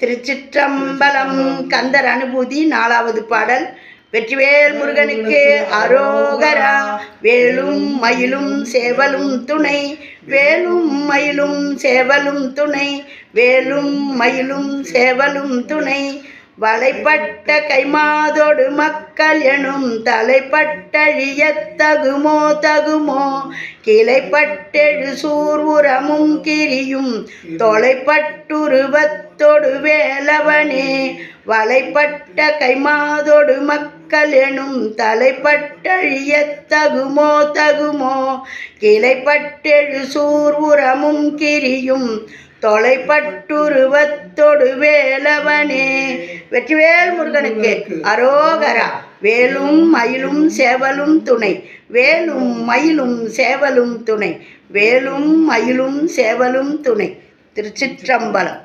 திருச்சிற்றம்பலம் கந்தர் அனுபூதி நாலாவது பாடல். வெற்றிவேல் முருகனுக்கு அரோகரா வேலும் மயிலும் சேவலும் துணை. வேலும் மயிலும் சேவலும் துணை வேலும் மயிலும் சேவலும் துணை. வலைப்பட்ட கைமாதோடு மக்கள் எனும் தலைப்பட்டழியத் தகுமோ தகுமோ? கிளைப்பட்டெழு சூர்வுரமும் கிரியும் தொலைப்பட்டுருவத்தொடு வேலவனே. வலைப்பட்ட கைமாதோடு மக்கள் எனும் தலைப்பட்டழியத் தகுமோ தகுமோ? கிளைப்பட்டெழு சூர்வுரமும் கிரியும் தொலைப்பட்டுருவத்தொடு வேலவனே. வெற்றிவேல் முருகனுக்கு. அரோகரா. வேலும் மயிலும் சேவலும் துணை. வேலும் மயிலும் சேவலும் துணை. வேலும் மயிலும் சேவலும் துணை. திருச்சிற்றம்பலம்.